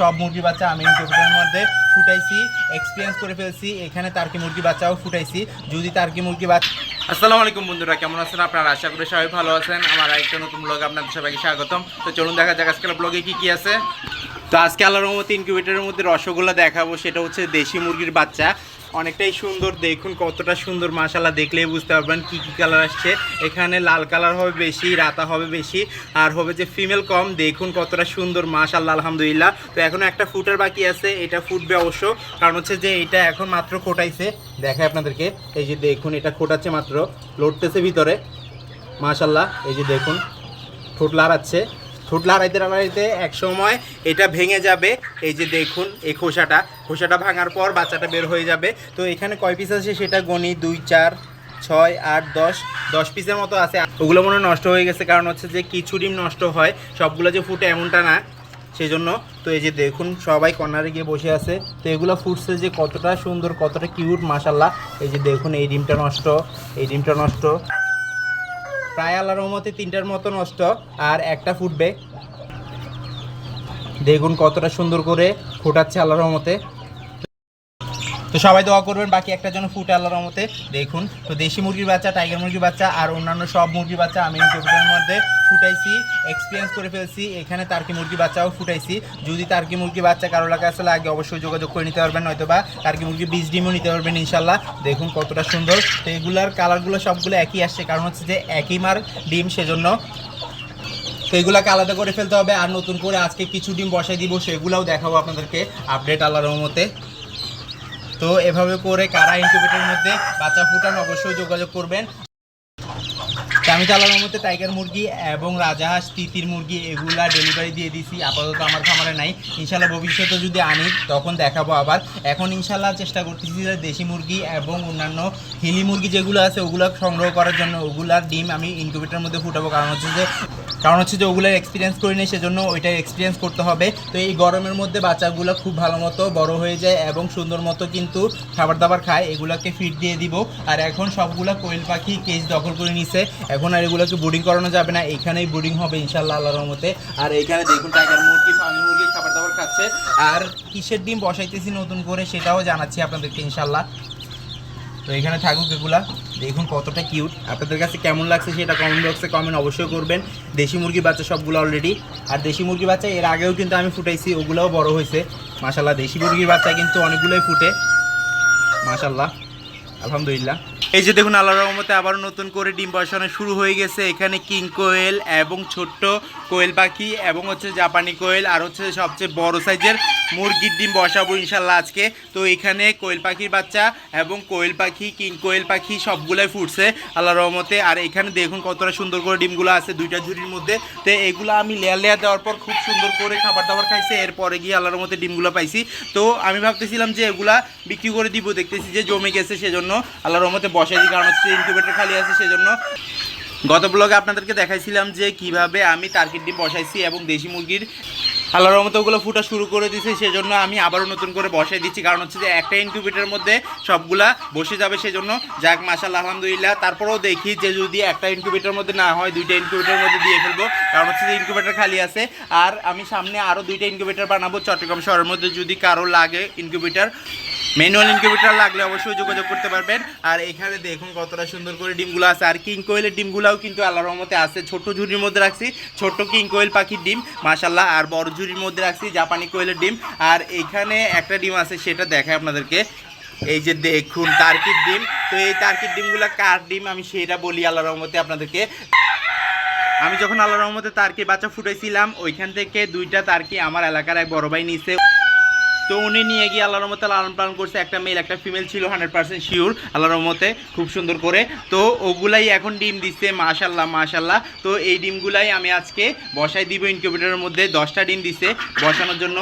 সব মুরগি বাচ্চা আমি ইনকিউবেটারের মধ্যে ফুটাইছি এক্সপিরিয়েন্স করে ফেলছি, এখানে তার্কি মুরগি বাচ্চাও ফুটাইছি। যদি তার্কি মুরগি বাচ্চা আসসালামু আলাইকুম বন্ধুরা, কেমন আছেন আপনারা? আশা করি সবাই ভালো আছেন। আমার আরেকটা নতুন ব্লগ আপনাদের সবাইকে স্বাগতম। তো চলুন দেখা যাক আজকাল ব্লগে কী কি আছে। তো আজকে আল্লাহর মতো ইনকিউবেটারের মধ্যে রসগোল্লা দেখাবো, সেটা হচ্ছে দেশি মুরগির বাচ্চা। অনেকটাই সুন্দর। দেখুন কতটা সুন্দর মাশাল্লাহ দেখলেই বুঝতে পারবেন কী কী কালার আসছে। এখানে লাল কালার হবে বেশি, রাতা হবে বেশি, আর হবে যে ফিমেল কম। দেখুন কতটা সুন্দর মাশাল্লাহ আলহামদুলিল্লাহ। তো এখনও একটা ফুটার বাকি আছে, এটা ফুটবে অবশ্য। কারণ হচ্ছে যে এটা এখন মাত্র খোটাইছে। দেখায় আপনাদেরকে। এই যে দেখুন, এটা খোটাচ্ছে মাত্র। লড়তেছে ভিতরে। মাশাল্লাহ এই যে দেখুন। ঠোঁট লাড়াচ্ছে। ঠোঁট লাড়াইতে লাড়াইতে এক সময় এটা ভেঙে যাবে। এই যে দেখুন, এই খোসাটা। খোসাটা ভাঙার পর বাচ্চাটা বের হয়ে যাবে। তো এখানে কয় পিস আছে সেটা গণি দুই, চার, ছয়, আট, দশ। দশ পিসের মতো আছে। ওগুলো মনে নষ্ট হয়ে গেছে। কারণ হচ্ছে যে কিছু ডিম নষ্ট হয়। সবগুলো যে ফুটে এমনটা না। সেই জন্য তো এই যে দেখুন, সবাই কর্নারে গিয়ে বসে আছে। তো এগুলো ফুটছে যে কতটা সুন্দর, কতটা কিউট মাসাল্লাহ এই যে দেখুন, এই ডিমটা নষ্ট, এই ডিমটা নষ্ট। প্রায় আল্লাহর রহমতে তিনটার মতো নষ্ট আর একটা ফুটবে। দেখুন কতটা সুন্দর করে ফোটাচ্ছে আল্লাহর রহমতে। তো সবাই দোয়া করবেন, বাকি একটা জন্য ফুট আল্লাহর মতে দেখুন, তো দেশি মুরগির বাচ্চা টাইগার মুরগির বাচ্চা, আর অন্যান্য সব মুরগির বাচ্চা আমি ইনকিউবেটরের মধ্যে ফুটাইছি এক্সপিরিয়েন্স করে ফেলছি। এখানে তার্কি মুরগি বাচ্চাও ফুটাইছি। যদি তার্কি মুরগি বাচ্চা কারও কাছে লাগে অবশ্যই যোগাযোগ করে নিতে পারবেন হয়তো বা তার্কি মুরগি বীজ ডিমও নিতে পারবেন ইনশাল্লাহ দেখুন কতটা সুন্দর। তো এগুলার কালারগুলো সবগুলো একই আসছে, কারণ হচ্ছে যে একই মার ডিম, সেজন্য তো এগুলাকে আলাদা করে ফেলতে হবে। আর নতুন করে আজকে কিছু ডিম বসাই দিব, সেগুলাও দেখাবো আপনাদেরকে আপডেট আল্লাহর রহমতে। তো এভাবে করে কারা ইনকিউবেটরের মধ্যে বাচ্চা ফুটান অবশ্যই যোগাযোগ করবেন। আমি আল্লাহর মধ্যে টাইগার মুরগি এবং রাজাহাঁস, তিতির মুরগি এগুলা ডেলিভারি দিয়ে দিছি। আপাতত আমার খামারে নাই। ইনশাল্লাহ ভবিষ্যতে যদি আনি, তখন দেখাবো আবার। এখন ইনশাল্লাহ চেষ্টা করতেছি যে দেশি মুরগি এবং অন্যান্য হিলি মুরগি যেগুলো আছে, ওগুলো সংগ্রহ করার জন্য। ওগুলার ডিম আমি ইনকিউবেটরের মধ্যে ফুটাবো। কারণ হচ্ছে যে, কারণ হচ্ছে যে ওগুলোর এক্সপিরিয়েন্স করি নেই, সেজন্য ওইটার এক্সপিরিয়েন্স করতে হবে। তো এই গরমের মধ্যে বাচ্চাগুলো খুব ভালো মতো বড় হয়ে যায় এবং সুন্দর মতো কিন্তু খাবার দাবার খায়। এগুলাকে ফিড দিয়ে দিব। আর এখন সবগুলা কোয়েল পাখি কেজ দখল করে নিছে। এখন আর এগুলোকে ব্রিডিং করানো যাবে না। এখানেই ব্রিডিং হবে ইনশাল্লাহ আল্লাহর রহমতে। আর এখানে দেখুন টাইগার মুরগি ফার্মি মুরগি খাবার দাবার খাচ্ছে। আর কিসের ডিম বসাইতেছি নতুন করে সেটাও জানাচ্ছি আপনাদেরকে ইনশাল্লাহ তো এখানে থাকুক এগুলা। দেখুন কতটা কিউট আপনাদের কাছে কেমন লাগছে সেটা কমেন্ট বক্সে কমেন্ট অবশ্যই করবেন। দেশি মুরগির বাচ্চা সবগুলো অলরেডি আর দেশি মুরগির বাচ্চা, এর আগেও কিন্তু আমি ফুটাইছি, ওগুলোও বড় হয়েছে। মাশাল্লাহ দেশি মুরগির বাচ্চা কিন্তু অনেকগুলোই ফুটে। মাশাল্লাহ আলহামদুলিল্লাহ। এই যে দেখুন আল্লাহ রহমতে আবার নতুন করে ডিম বসানো শুরু হয়ে গেছে। এখানে কিং কোয়েল এবং ছোট্ট কোয়েল পাখি এবং হচ্ছে জাপানি কোয়েল আর হচ্ছে সবচেয়ে বড় সাইজের মুরগির ডিম বসাবো ইনশাল্লাহ আজকে। তো এখানে কোয়েল পাখির বাচ্চা এবং কোয়েল পাখি, কিং কোয়েল পাখি সবগুলাই ফুটছে আল্লাহ রহমতে। আর এখানে দেখুন কতটা সুন্দর করে ডিমগুলো আছে দুইটা ঝুড়ির মধ্যে। তো এগুলো আমি লেয়ার লেয়ার দেওয়ার পর খুব সুন্দর করে খাবার দাবার খাইছে, এরপরে গিয়ে আল্লাহর রহমতে ডিমগুলো পাইছি। তো আমি ভাবতেছিলাম যে এগুলা বিক্রি করে দিব, দেখতেছি যে জমে গেছে সেজন্য। আল্লাহর রহমতে বসাই দিই, কারণ হচ্ছে ইনকিউবেটর খালি আছে সেজন্য। গত ব্লগে আপনাদেরকে দেখাইছিলাম যে কীভাবে আমি টার্গেট ডিম বসাইছি এবং দেশি মুরগির আল্লাহর রহমতে ওগুলো ফুটা শুরু করে দিয়েছে সেজন্য আমি আবারও নতুন করে বসাই দিচ্ছি। কারণ হচ্ছে যে একটা ইনকিউবেটরের মধ্যে সবগুলা বসে যাবে, সেজন্য যাক মাশাল্লাহ আলহামদুলিল্লাহ। তারপরেও দেখি যে যদি একটা ইনকিউবেটরের মধ্যে না হয়, দুইটা ইনকিউবেটরের মধ্যে দিয়ে ফেলব। কারণ হচ্ছে যে ইনকিউবেটর খালি আছে। আর আমি সামনে আরও দুইটা ইনকিউবেটর বানাবো চট্টগ্রাম শহরের মধ্যে। যদি কারও লাগে ইনকিউবেটর ম্যানুয়াল ইনকিউবেটর লাগলে অবশ্যই যোগাযোগ করতে পারবেন। আর এখানে দেখুন কতটা সুন্দর করে ডিমগুলো আছে। আর কিং কোয়েলের ডিমগুলোও কিন্তু আল্লাহর রহমতে আছে। ছোট ঝুড়ির মধ্যে রাখছি। ছোট কিং কোয়েল পাখির ডিম মাশাল্লাহ আর বড় ঝুড়ির মধ্যে রাখছি জাপানি কোয়েলের ডিম। আর এখানে একটা ডিম আছে, সেটা দেখায় আপনাদেরকে। এই যে দেখুন তার্কির ডিম। তো এই তার্কির ডিমগুলো কার ডিম? আমি সেটা বলি আল্লাহ রহমতে আপনাদেরকে। আমি যখন আল্লাহ রহমতে তার্কি বাচ্চা ফুটাইছিলাম, ওইখান থেকে দুইটা তার্কি আমার এলাকার এক বড় ভাই নিছে। তো উনি নিয়ে গিয়ে আল্লাহর রহমতে লালন পালন করছে। একটা মেল একটা ফিমেল ছিল হান্ড্রেড পার্সেন্ট শিওর আল্লাহর রহমতে খুব সুন্দর করে। তো ওগুলাই এখন ডিম দিচ্ছে মাশাল্লাহ মাশাল্লাহ তো এই ডিমগুলাই আমি আজকে বসাই দিব ইনকিউবেটরের মধ্যে। দশটা ডিম দিছে, বসানোর জন্য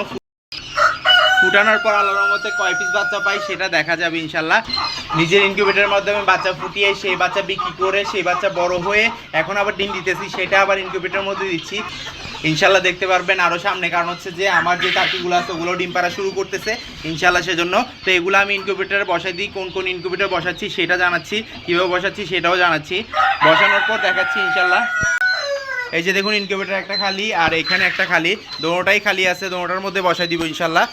ফুটানোর পর আল্লাহর রহমতে কয় পিস বাচ্চা পাই সেটা দেখা যাবে ইনশাল্লাহ নিজের ইনকিউবেটরের মাধ্যমে বাচ্চা ফুটিয়ে সেই বাচ্চা বিক্রি করে সেই বাচ্চা বড় হয়ে এখন আবার ডিম দিতেছি, সেটা আবার ইনকিউবেটরের মধ্যে দিচ্ছি। ইনশাল্লাহ দেখতে পারবেন আরও সামনে, কারণ হচ্ছে যে আমার যে টার্কিগুলো আছে, ওগুলো ডিম পাড়া শুরু করতেছে ইনশাল্লাহ সেজন্য। তো এগুলো আমি ইনকিউবেটারে বসাই দিই, কোন কোন ইনকিউবেটার বসাচ্ছি সেটা জানাচ্ছি, কীভাবে বসাচ্ছি সেটাও জানাচ্ছি। বসানোর পর দেখাচ্ছি ইনশাল্লাহ। এই যে দেখুন ইনকিউবেটর একটা খালি আর এখানে একটা খালি। দোনোটাই খালি আছে, দোনোটার মধ্যে বসাই দিব ইনশাল্লাহ।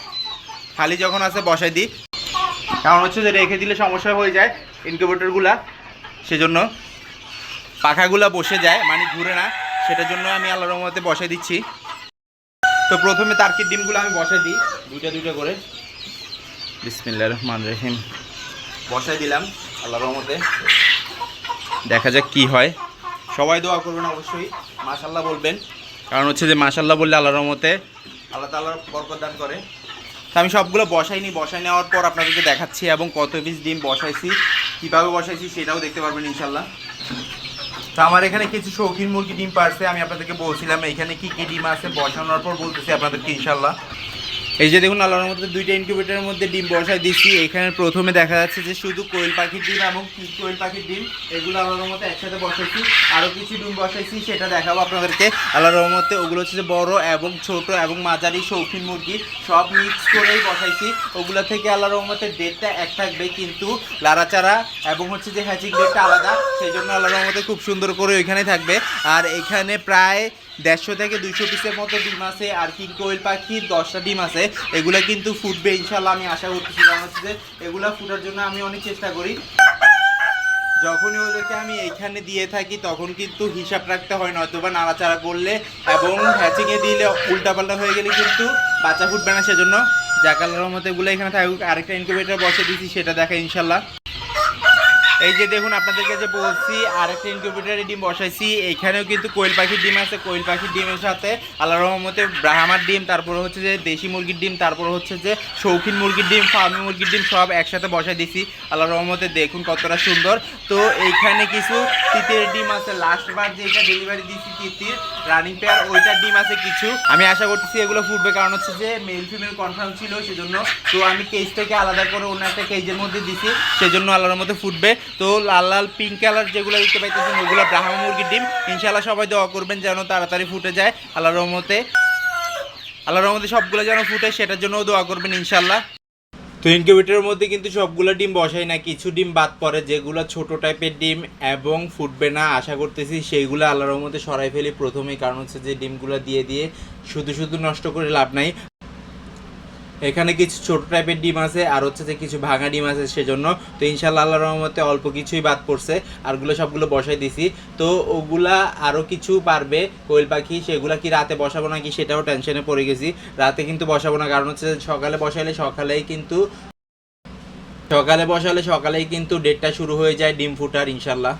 খালি যখন আছে, বসাই দিই। কারণ হচ্ছে যে রেখে দিলে সমস্যা হয়ে যায় ইনকিউবেটরগুলা সেজন্য পাখাগুলা বসে যায় মানে ঘুরে না। সেটার জন্য আমি আল্লাহর রহমতে বসাই দিচ্ছি। তো প্রথমে তার্কির ডিমগুলো আমি বসাই দিই, দুইটা দুইটা করে। বিসমিল্লা রহমান রহিম। বসাই দিলাম আল্লাহর রহমতে। দেখা যাক কি হয়। সবাই দোয়া করবেন অবশ্যই মাশাল্লাহ বলবেন। কারণ হচ্ছে যে মাশাল্লাহ বললে আল্লাহর রহমতে আল্লাহ তাআলার বরকত দান করে। তো আমি সবগুলো বসাই বসাইনি বসাই নেওয়ার পর আপনাদেরকে দেখাচ্ছি এবং কত পিস ডিম বসাইছি, কীভাবে বসাইছি সেটাও দেখতে পারবেন ইনশাল্লাহ তো আমার এখানে কিছু শৌখিন মুরগি ডিম পারছে, আমি আপনাদেরকে বলছিলাম এখানে কি কি ডিম আছে, বসানোর পর বলতেছি আপনাদেরকে ইনশাল্লাহ। এই যে দেখুন আল্লাহর মধ্যে দুইটা ইনকিউবেটরের মধ্যে ডিম বসাই দিচ্ছি। এখানে প্রথমে দেখা যাচ্ছে যে শুধু কোয়েল পাখির ডিম এবং কি কোয়েল পাখির ডিম, এগুলো আল্লাহর মধ্যে একসাথে বসাইছি। আরও কিছু ডিম বসাইছি, সেটা দেখাবো আপনাদেরকে। আল্লাহর রহমতে ওগুলো হচ্ছে যে বড় এবং ছোট এবং মাঝারি শৌখিন মুরগি, সব মিক্স করেই বসাইছি। ওগুলো থেকে আল্লাহর রহমতে ডেটটা এক থাকবে কিন্তু লাড়াচাড়া এবং হচ্ছে যে হ্যাচিং ডেটটা আলাদা। সেই জন্য আল্লাহর রহমতে খুব সুন্দর করে ওইখানে থাকবে। আর এখানে প্রায় দেড়শো থেকে দুইশো পিসের মতো ডিম আছে, আর কি কোয়েল পাখির দশটা ডিম আছে। এগুলা কিন্তু ফুটবে ইনশাল্লাহ আমি আশা করতেছি। কারণ হচ্ছে যে এগুলো ফুটার জন্য আমি অনেক চেষ্টা করি। যখনই ওদেরকে আমি এইখানে দিয়ে থাকি, তখন কিন্তু হিসাব রাখতে হয় নয়তো বা নাড়াচাড়া করলে এবং হ্যাচিংয়ে দিলে উল্টাপাল্টা হয়ে গেলে কিন্তু বাচ্চা ফুটবে না। সেজন্য জাকালের মতো এগুলো এখানে থাকুক। আরেকটা ইনকিউবেটার বসে দিয়েছি সেটা দেখা ইনশাল্লাহ এই যে দেখুন আপনাদেরকে যে বলছি, আরেকটা ইনকিউবেটারে ডিম বসাইছি। এখানেও কিন্তু কোয়েল পাখির ডিম আছে, কোয়েল পাখির ডিমের সাথে আল্লাহ রহমতে ব্রাহ্মার ডিম, তারপরে হচ্ছে যে দেশি মুরগির ডিম, তারপর হচ্ছে যে শৌখিন মুরগির ডিম, ফার্মি মুরগির ডিম সব একসাথে বসাই দিছি। আল্লাহ রহমতে দেখুন কতটা সুন্দর। তো এইখানে কিছু তিতির ডিম আছে লাস্ট বার যেটা ডেলিভারি দিয়েছি তিতির রানিং পেয়ার ওইটার ডিম আছে কিছু। আমি আশা করতেছি এগুলো ফুটবে, কারণ হচ্ছে যে মেল ফিমেল কনফার্ম ছিল সেজন্য। তো আমি কেজটাকে আলাদা করে অন্য একটা কেজের মধ্যে দিছি, সেজন্য আল্লাহর মধ্যে ফুটবে। তো লাল লাল পিঙ্ক কালার যেগুলো দেখতে পাইতেছেন ওগুলো ব্রাহ্মা মুরগির ডিম। ইনশাল্লাহ সবাই দোয়া করবেন যেন তাড়াতাড়ি ফুটে যায়। আল্লাহর রহমতে আল্লাহর রহমতে সবগুলো যেন ফুটে, সেটার জন্যও দোয়া করবেন ইনশাল্লাহ তো ইনকিউবেটরের মধ্যে কিন্তু সবগুলো ডিম বসাই না কিছু ডিম বাদ পড়ে, যেগুলো ছোট টাইপের ডিম এবং ফুটবে না, আশা করতেছি সেইগুলো আল্লাহর রহমতে সরাই ফেলি প্রথমেই, কারণ হচ্ছে যে ডিমগুলো দিয়ে দিয়ে শুধু শুধু নষ্ট করে লাভ নাই। এখানে কিছু ছোট টাইপের ডিম আছে, আর হচ্ছে যে কিছু ভাঙা ডিম আছে সেজন্য। তো ইনশাল্লাহ আল্লাহ রহমতে অল্প কিছুই বাদ পড়ছে আর ওগুলো সবগুলো বসাই দিছি। তো ওগুলা আরও কিছু পারবে কোয়েল পাখি, সেগুলা কি রাতে বসাবো নাকি সেটাও টেনশনে পড়ে গেছি। রাতে কিন্তু বসাবো না, কারণ হচ্ছে সকালে বসাইলে সকালেই কিন্তু সকালে বসালে সকালেই কিন্তু ডেটটা শুরু হয়ে যায় ডিম ফুটার, ইনশাল্লাহ।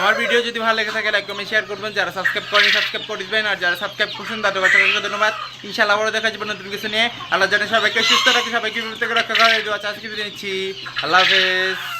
আমার ভিডিও যদি ভালো লেগে থাকে লাইক কমেন্ট শেয়ার করবেন। যারা সাবস্ক্রাইব করেন সাবস্ক্রাইব করে দিবেন। আর যারা সাবস্ক্রাইব করছেন, তাদের অসংখ্য ধন্যবাদ। ইনশাআল্লাহ আবারও দেখা যাবে নতুন কিছু নিয়ে। আল্লাহ জানে সবাইকে সুস্থ রাখে, সবাইকে বিপদ থেকে রক্ষা করে দেওয়া দোয়া চাষকে নিচ্ছি। আল্লাহ হাফেজ।